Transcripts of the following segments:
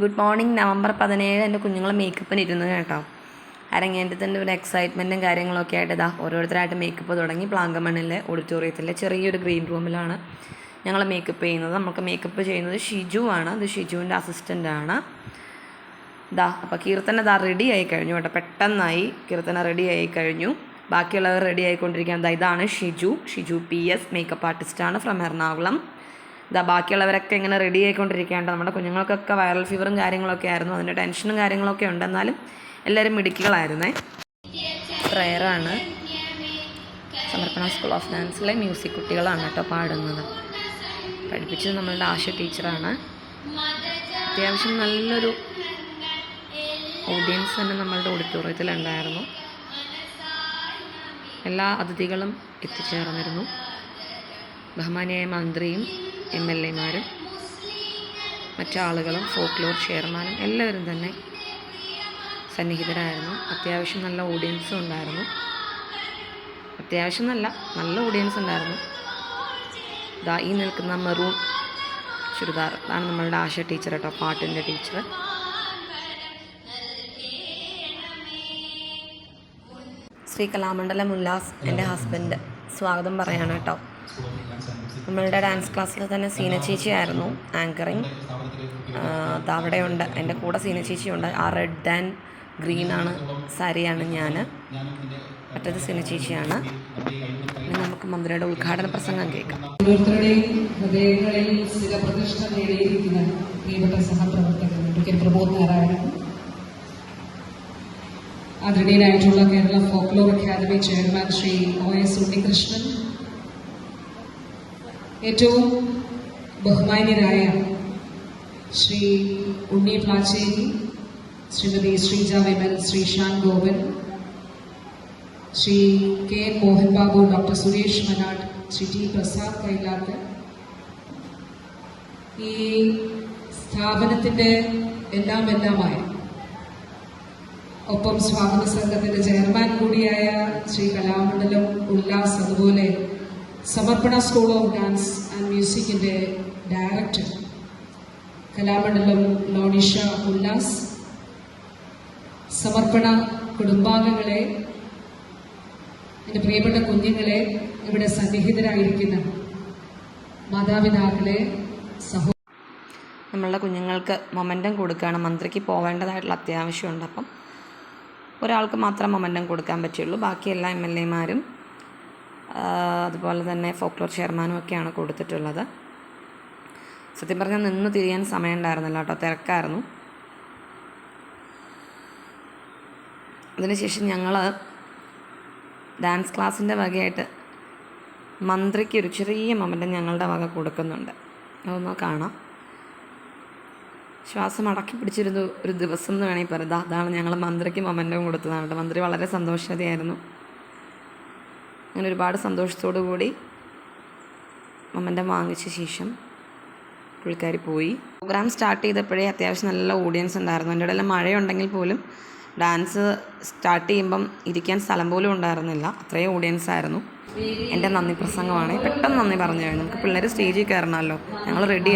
Good morning November പതിനേഴ്. എന്റെ കുഞ്ഞുങ്ങൾ മേക്കപ്പിന് ഇരുന്നു കേട്ടോ. അരങ്ങേറ്റത്തിന്റെ ഒരു എക്സൈറ്റ്മെന്റും കാര്യങ്ങളൊക്കെ ആയിട്ട് ഇതാ ഓരോരുത്തരായിട്ട് മേക്കപ്പ് തുടങ്ങി. പ്ലാങ്കമണ്ണിലെ ഓഡിറ്റോറിയത്തിലെ ചെറിയൊരു ഗ്രീൻ റൂമിലാണ് ഞങ്ങൾ മേക്കപ്പ് ചെയ്യുന്നത്. നമുക്ക് മേക്കപ്പ് ചെയ്യുന്നത് ഷിജു ആണ്. ഇത് ഷിജുവിന്റെ അസിസ്റ്റന്റ് ആണ്. ദാ അപ്പോൾ കീർത്തന ദാ റെഡി ആയി കഴിഞ്ഞു കേട്ടോ. പെട്ടെന്നായി കീർത്തന റെഡി ആയി കഴിഞ്ഞു. ബാക്കിയുള്ളവർ റെഡി ആയിക്കൊണ്ടിരിക്കുന്നത് ഇതാണ് Shiju. Shiju P S makeup ആർട്ടിസ്റ്റാണ് ഫ്രം എറണാകുളം. ഇതാ ബാക്കിയുള്ളവരൊക്കെ ഇങ്ങനെ റെഡി ആയിക്കൊണ്ടിരിക്കുകയാണ്. നമ്മുടെ കുഞ്ഞുങ്ങൾക്കൊക്കെ വൈറൽ ഫീവറും കാര്യങ്ങളൊക്കെ ആയിരുന്നു. അതിന്റെ ടെൻഷനും കാര്യങ്ങളൊക്കെ ഉണ്ട്. എന്നാലും എല്ലാവരും മിടുക്കികളായിരുന്നേ. പ്രയറാണ് സമർപ്പണ സ്കൂൾ ഓഫ് ഡാൻസിലെ മ്യൂസിക് കുട്ടികളാണ് കേട്ടോ പാടുന്നത്. പഠിപ്പിച്ചത് നമ്മളുടെ ആശ ടീച്ചറാണ് അത്യാവശ്യം നല്ലൊരു ഓഡിയൻസ് തന്നെ നമ്മളുടെ ഓഡിറ്റോറിയത്തിലുണ്ടായിരുന്നു എല്ലാ അതിഥികളും എത്തിച്ചേർന്നിരുന്നു. ബഹുമാനിയായ മന്ത്രിയും എം എൽ എമാരും മറ്റാളുകളും ഫോക്ലോർ ചെയർമാനും എല്ലാവരും തന്നെ സന്നിഹിതരായിരുന്നു. അത്യാവശ്യം നല്ല ഓഡിയൻസും ഉണ്ടായിരുന്നു. അത്യാവശ്യം നല്ല നല്ല ഓഡിയൻസ് ഉണ്ടായിരുന്നു. ദാ ഈ നിൽക്കുന്ന മെറൂൺ ചുരിദാർ അതാണ് നമ്മളുടെ ആശ ടീച്ചർ കേട്ടോ പാട്ടിന്റെ ടീച്ചർ ശ്രീ കലാമണ്ഡലം ഉല്ലാസ് എന്റെ ഹസ്ബൻഡ് സ്വാഗതം പറയാണ് കേട്ടോ. നമ്മളുടെ ഡാൻസ് ക്ലാസ്സിൽ തന്നെ സീന ചേച്ചി ആയിരുന്നു ആങ്കറിങ് അവിടെയുണ്ട്. എന്റെ കൂടെ സീന ചേച്ചിയുണ്ട് ആ റെഡ് ആൻഡ് ഗ്രീൻ ആണ് സാരിയാണ് ഞാൻ മറ്റത് സീന ചേച്ചിയാണ്. നമുക്ക് മന്ത്രിയുടെ ഉദ്ഘാടന പ്രസംഗം കേൾക്കാം. ഓരോരുത്തരുടെയും ആദരണീയനായിട്ടുള്ള Kerala folklore academy chairman Shri O S Unnikrishnan ഏറ്റവും ബഹുമാന്യരായ ശ്രീ ഉണ്ണി പ്ലാച്ചേരി ശ്രീമതി ശ്രീജ വിമൻ ശ്രീ ഷാൻ ഗോവൻ ശ്രീ കെ മോഹൻ ബാബു ഡോക്ടർ സുരേഷ് മനാട് ശ്രീ ടി പ്രസാദ് കൈലാത്ത്. ഈ സ്ഥാപനത്തിന്റെ എല്ലാം എല്ലാമായി ഒപ്പം സ്വാഗത സംഘത്തിന്റെ ചെയർമാൻ കൂടിയായ ശ്രീ കലാമണ്ഡലം ഉല്ലാസ് അതുപോലെ Samarppana school of dance and മ്യൂസിക്കിന്റെ director Kalamandalam Lonisha Ullas. Samarppana കുടുംബാംഗങ്ങളെ എന്റെ പ്രിയപ്പെട്ട കുഞ്ഞുങ്ങളെ ഇവിടെ സന്നിഹിതരായിരിക്കുന്ന മാതാപിതാക്കളെ സഹോ നമ്മളുടെ കുഞ്ഞുങ്ങൾക്ക് മൊമെന്റം കൊടുക്കുകയാണ്. മന്ത്രിക്ക് പോവേണ്ടതായിട്ടുള്ള അത്യാവശ്യമുണ്ട്. അപ്പം ഒരാൾക്ക് മാത്രം മൊമെന്റം കൊടുക്കാൻ പറ്റുള്ളൂ. ബാക്കി എല്ലാ എം എൽ എമാരും അതുപോലെ തന്നെ ഫോക്ലോർ ചെയർമാനും ഒക്കെയാണ് കൊടുത്തിട്ടുള്ളത്. സത്യം പറഞ്ഞാൽ നിന്ന് തിരിയാൻ സമയം ഉണ്ടായിരുന്നില്ല കേട്ടോ തിരക്കായിരുന്നു. അതിനുശേഷം ഞങ്ങൾ ഡാൻസ് ക്ലാസ്സിന്റെ വകയായിട്ട് മന്ത്രിക്ക് ഒരു ചെറിയ മൊമെന്റ് ഞങ്ങളുടെ വക കൊടുക്കുന്നുണ്ട്. അതൊന്ന് കാണാം. ശ്വാസം അടക്കി പിടിച്ചിരുന്നു ഒരു ദിവസം എന്ന് വേണമെങ്കിൽ പറയാം. അതാണ് ഞങ്ങൾ മന്ത്രിക്ക് മൊമെന്റം കൊടുത്തതാണ് മന്ത്രി വളരെ സന്തോഷതയായിരുന്നു അങ്ങനെ ഒരുപാട് സന്തോഷത്തോടു കൂടി മമ്മന്റെ വാങ്ങിച്ച ശേഷം പുള്ളിക്കാരി പോയി. പ്രോഗ്രാം സ്റ്റാർട്ട് ചെയ്തപ്പോഴേ അത്യാവശ്യം നല്ല ഓഡിയൻസ് ഉണ്ടായിരുന്നു. എന്റെ ഇടയിൽ മഴയുണ്ടെങ്കിൽ പോലും ഡാൻസ് സ്റ്റാർട്ട് ചെയ്യുമ്പം ഇരിക്കാൻ സ്ഥലം പോലും ഉണ്ടായിരുന്നില്ല. അത്രയും ഓഡിയൻസ് ആയിരുന്നു. എന്റെ നന്ദി പ്രസംഗമാണ്. പെട്ടെന്ന് നന്ദി പറഞ്ഞു നമുക്ക് പിള്ളേർ സ്റ്റേജിൽ കയറണമല്ലോ. ഞങ്ങൾ റെഡി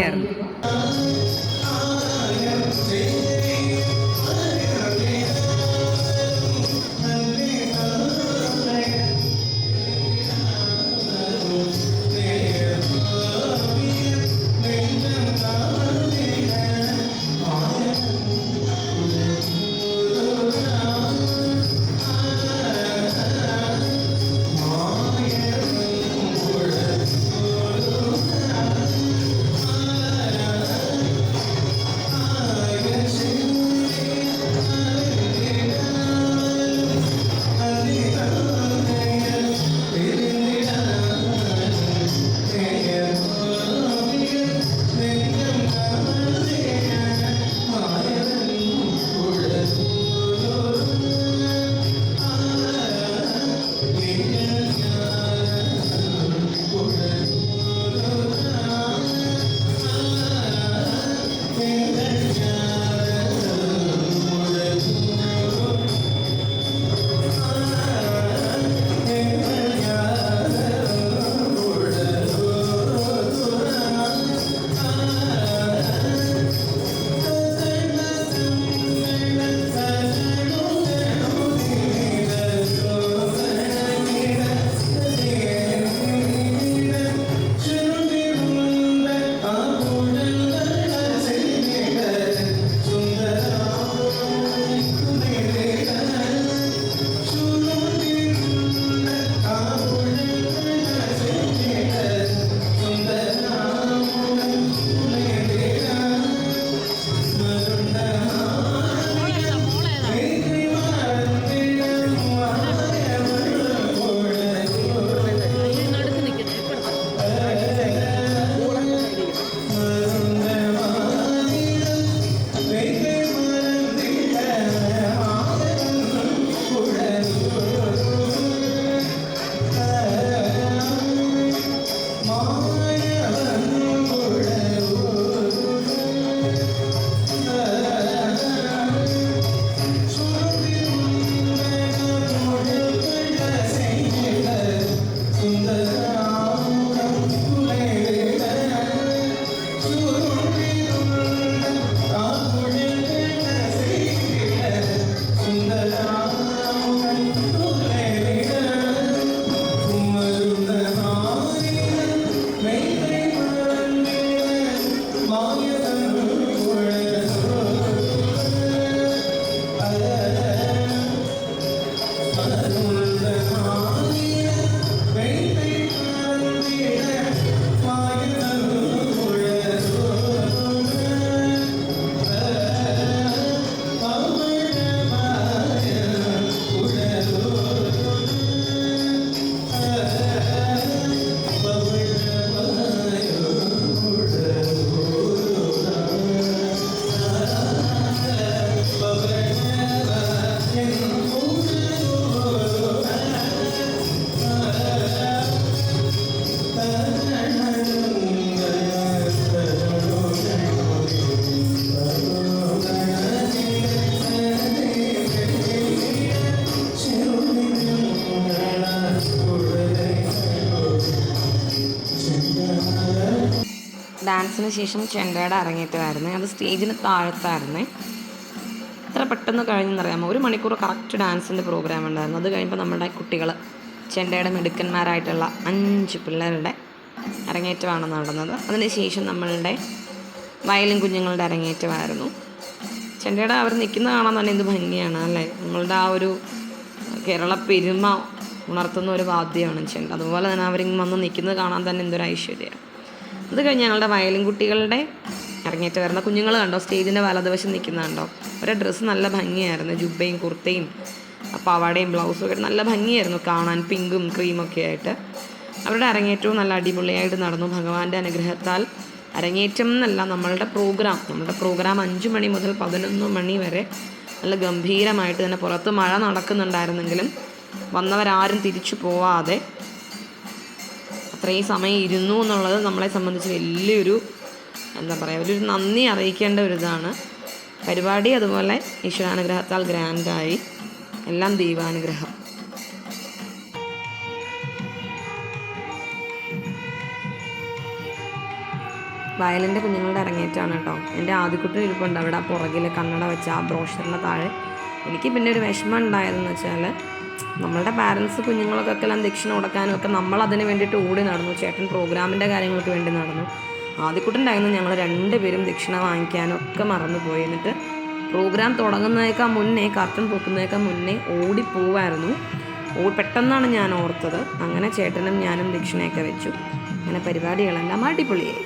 ശേഷം ചെണ്ടയുടെ ഇറങ്ങിയിട്ടായിരുന്നു അത് സ്റ്റേജിന് താഴത്തായിരുന്നേ. എത്ര പെട്ടെന്ന് കഴിഞ്ഞെന്നറിയാമോ? ഒരു മണിക്കൂർ കറക്റ്റ് ഡാൻസിന്റെ പ്രോഗ്രാം ഉണ്ടായിരുന്നു. അത് കഴിയുമ്പോൾ നമ്മുടെ കുട്ടികൾ ചെണ്ടയുടെ മിടുക്കന്മാരായിട്ടുള്ള അഞ്ച് പിള്ളേരുടെ അരങ്ങേറ്റമാണ് നടന്നത്. അതിനുശേഷം നമ്മളുടെ വയലിൻ കുഞ്ഞുങ്ങളുടെ അരങ്ങേറ്റമായിരുന്നു. ചെണ്ടയുടെ അവർ നിൽക്കുന്ന കാണാൻ തന്നെ എന്ത് ഭംഗിയാണ് അല്ലേ? നമ്മളുടെ ആ ഒരു കേരള പെരുമ ഉണർത്തുന്ന ഒരു വാദ്യമാണ് ചെണ്ട. അതുപോലെ തന്നെ അവരിങ്ങനെ വന്ന് നിൽക്കുന്നത് കാണാൻ തന്നെ എന്തൊരു ഐശ്വര്യമാണ്. അത് കഴിഞ്ഞ് ഞങ്ങളുടെ വയലിൻ കുട്ടികളുടെ ഇറങ്ങിയിട്ട് വരുന്ന കുഞ്ഞുങ്ങൾ കണ്ടോ? സ്റ്റേജിന്റെ വലതുവശം നിൽക്കുന്ന കണ്ടോ? അവരുടെ ഡ്രസ്സ് നല്ല ഭംഗിയായിരുന്നു. ജുബയും കുർത്തയും പാവാടയും ബ്ലൗസും ഒക്കെ നല്ല ഭംഗിയായിരുന്നു കാണാൻ പിങ്കും ക്രീമൊക്കെ ആയിട്ട്. അവരുടെ അരങ്ങേറ്റവും നല്ല അടിപൊളിയായിട്ട് നടന്നു. ഭഗവാന്റെ അനുഗ്രഹത്താൽ അരങ്ങേറ്റം എന്നല്ല നമ്മളുടെ പ്രോഗ്രാം നമ്മുടെ പ്രോഗ്രാം അഞ്ച് മണി മുതൽ പതിനൊന്ന് മണി വരെ നല്ല ഗംഭീരമായിട്ട് തന്നെ പുറത്ത് മഴ നടക്കുന്നുണ്ടായിരുന്നെങ്കിലും വന്നവരാരും തിരിച്ചു പോവാതെ അത്രയും സമയം ഇരുന്നു എന്നുള്ളത് നമ്മളെ സംബന്ധിച്ച് വലിയൊരു എന്താ പറയുക വലിയൊരു നന്ദി അറിയിക്കേണ്ട ഒരു ഇതാണ്. പരിപാടി അതുപോലെ ഈശ്വരാനുഗ്രഹത്താൽ ഗ്രാൻഡായി. എല്ലാം ദൈവാനുഗ്രഹം. വയലിന്റെ കുഞ്ഞുങ്ങളുടെ അരങ്ങേറ്റമാണ് കേട്ടോ. എന്റെ ആദ്യക്കുട്ടി ഇരിപ്പുണ്ട് അവിടെ പുറകിൽ കണ്ണട വെച്ച ആ ബ്രോഷറിന്റെ താഴെ. എനിക്ക് പിന്നെ ഒരു വിഷമം ഉണ്ടായതെന്ന് വെച്ചാൽ നമ്മളുടെ പാരൻസ് കുഞ്ഞുങ്ങൾക്കൊക്കെ എല്ലാം ദക്ഷിണ കൊടുക്കാനും ഒക്കെ നമ്മൾ അതിന് വേണ്ടിയിട്ട് ഓടി നടന്നു. ചേട്ടൻ പ്രോഗ്രാമിന്റെ കാര്യങ്ങൾക്ക് വേണ്ടി നടന്നു. ആദ്യക്കൂട്ടുണ്ടായിരുന്നു ഞങ്ങൾ രണ്ടുപേരും ദക്ഷിണ വാങ്ങിക്കാനും ഒക്കെ മറന്നുപോയി എന്നിട്ട് പ്രോഗ്രാം തുടങ്ങുന്നതിനേക്കാൾ മുന്നേ കർട്ടൻ പൊക്കുന്നതിനേക്കാൾ മുന്നേ ഓടിപ്പോവായിരുന്നു ഓ പെട്ടെന്നാണ് ഞാൻ ഓർത്തത്. അങ്ങനെ ചേട്ടനും ഞാനും ദക്ഷിണയൊക്കെ വെച്ചു. അങ്ങനെ പരിപാടികളെല്ലാം അടിപൊളിയായി.